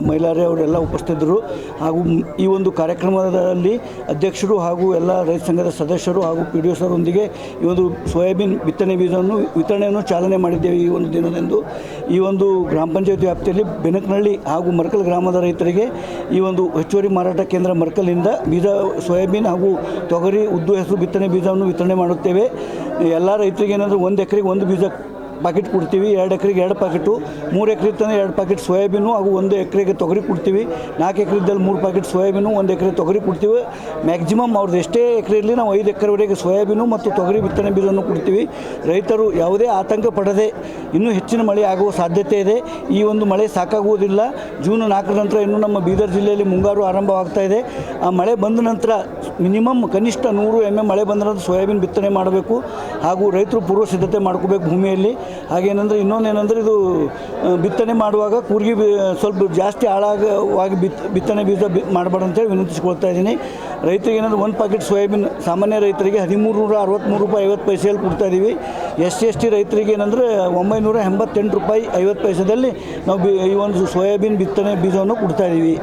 ಮೈಲಾರೆ ಅವರೆಲ್ಲ ಉಪಸ್ಥಿತರು ಹಾಗೂ ಈ ಒಂದು ಕಾರ್ಯಕ್ರಮದಲ್ಲಿ ಅಧ್ಯಕ್ಷರು ಹಾಗೂ ಎಲ್ಲ ರೈತ ಸಂಘದ ಸದಸ್ಯರು ಹಾಗೂ ಪಿ ಡಿ ಒ ಒಸರೊಂದಿಗೆ ಈ ಒಂದು ಸೋಯಾಬೀನ್ ಬಿತ್ತನೆ ಬೀಜವನ್ನು ವಿತರಣೆಯನ್ನು ಚಾಲನೆ ಮಾಡಿದ್ದೇವೆ ಈ ಒಂದು ದಿನದಂದು. ಈ ಒಂದು ಗ್ರಾಮ ಪಂಚಾಯತ್ ವ್ಯಾಪ್ತಿಯಲ್ಲಿ ಬೆನಕನಹಳ್ಳಿ ಹಾಗೂ ಮರಕಲ್ ಗ್ರಾಮದ ರೈತರಿಗೆ ಈ ಒಂದು ಹೆಚ್ಚುವರಿ ಮಾರಾಟ ಕೇಂದ್ರ ಮರ್ಕಲ್ನಿಂದ ಬೀಜ, ಸೋಯಾಬೀನ್ ಹಾಗೂ ತೊಗರಿ, ಉದ್ದು, ಹೆಸರು ಬಿತ್ತನೆ ಬೀಜವನ್ನು ವಿತರಣೆ ಮಾಡುತ್ತೇವೆ. ಎಲ್ಲ ರೈತರಿಗೆ ಏನಾದರೂ ಒಂದು ಎಕರೆಗೆ ಒಂದು ಬೀಜ ಪಾಕೆಟ್ ಕೊಡ್ತೀವಿ, ಎರಡು ಎಕರೆಗೆ ಎರಡು ಪಾಕೆಟು ಮೂರು ಎಕರೆ ತಂದರೆ ಎರಡು ಪ್ಯಾಕೆಟ್ ಸೋಯಾಬೀನು ಹಾಗೂ ಒಂದು ಎಕರೆಗೆ ತೊಗರಿ ಕೊಡ್ತೀವಿ. ನಾಲ್ಕು ಎಕರೆ ಇದ್ದಲ್ಲಿ ಮೂರು ಪ್ಯಾಕೆಟ್ ಸೋಯಾಬೀನು, ಒಂದು ಎಕರೆ ತೊಗರಿ ಕೊಡ್ತೀವಿ. ಮ್ಯಾಕ್ಸಿಮಮ್ ಅವ್ರದ್ದು ಎಷ್ಟೇ ಎಕರೆ ಇರಲಿ ನಾವು ಐದು ಎಕರೆವರೆಗೆ ಸೋಯಾಬೀನು ಮತ್ತು ತೊಗರಿ ಬಿತ್ತನೆ ಬೀಜವನ್ನು ಕೊಡ್ತೀವಿ. ರೈತರು ಯಾವುದೇ ಆತಂಕ ಪಡದೆ ಇನ್ನೂ ಹೆಚ್ಚಿನ ಮಳೆ ಆಗುವ ಸಾಧ್ಯತೆ ಇದೆ. ಈ ಒಂದು ಮಳೆ ಸಾಕಾಗುವುದಿಲ್ಲ. ಜೂನ್ ನಾಲ್ಕರ ನಂತರ ಇನ್ನೂ ನಮ್ಮ ಬೀದರ್ ಜಿಲ್ಲೆಯಲ್ಲಿ ಮುಂಗಾರು ಆರಂಭವಾಗ್ತಾ ಇದೆ. ಆ ಮಳೆ ಬಂದ ನಂತರ ಮಿನಿಮಮ್ ಕನಿಷ್ಠ ನೂರು ಎಂ ಎ ಮಳೆ ಬಂದ ನಂತರ ಸೋಯಾಬೀನ್ ಬಿತ್ತನೆ ಮಾಡಬೇಕು ಹಾಗೂ ರೈತರು ಪೂರ್ವ ಸಿದ್ಧತೆ ಮಾಡ್ಕೋಬೇಕು ಭೂಮಿಯಲ್ಲಿ. ಹಾಗೇನೆಂದರೆ ಏನಂದ್ರೆ ಇದು ಬಿತ್ತನೆ ಮಾಡುವಾಗ ಕೂರ್ಗಿ ಸ್ವಲ್ಪ ಜಾಸ್ತಿ ಹಾಳಾಗವಾಗಿ ಬಿತ್, ಬಿತ್ತನೆ ಬೀಜ ಬಿ, ಮಾಡಬಾರ್ದು ಅಂತೇಳಿ ವಿನಂತಿಸ್ಕೊಳ್ತಾ ಇದ್ದೀನಿ. ರೈತರಿಗೆ ಏನಂದ್ರೆ ಒಂದು ಪಾಕೆಟ್ ಸೋಯಾಬೀನ್ ಸಾಮಾನ್ಯ ರೈತರಿಗೆ ಹದಿಮೂರು ನೂರ ಅರವತ್ತ್ಮೂರು ರೂಪಾಯಿ ಐವತ್ತು ಪೈಸೆಯಲ್ಲಿ ಕೊಡ್ತಾ ಇದ್ದೀವಿ ಎಸ್ ಸಿ ಎಸ್ ಟಿ ರೈತರಿಗೆ ಏನಂದರೆ ಒಂಬೈನೂರ ಎಂಬತ್ತೆಂಟು ರೂಪಾಯಿ ಐವತ್ತು ಪೈಸದಲ್ಲಿ ನಾವು ಬಿ, ಈ ಒಂದು ಸೋಯಾಬೀನ್ ಬಿತ್ತನೆ ಬೀಜವನ್ನು ಕೊಡ್ತಾ ಇದ್ದೀವಿ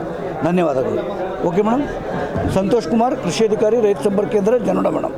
ಧನ್ಯವಾದಗಳು. ಓಕೆ ಮೇಡಮ್ ಸಂತೋಷ್ ಕುಮಾರ್, ಕೃಷಿ ಅಧಿಕಾರಿ, ರೈತ ಸಂಪರ್ಕ ಕೇಂದ್ರ, ಜನೋಡ ಮೇಡಮ್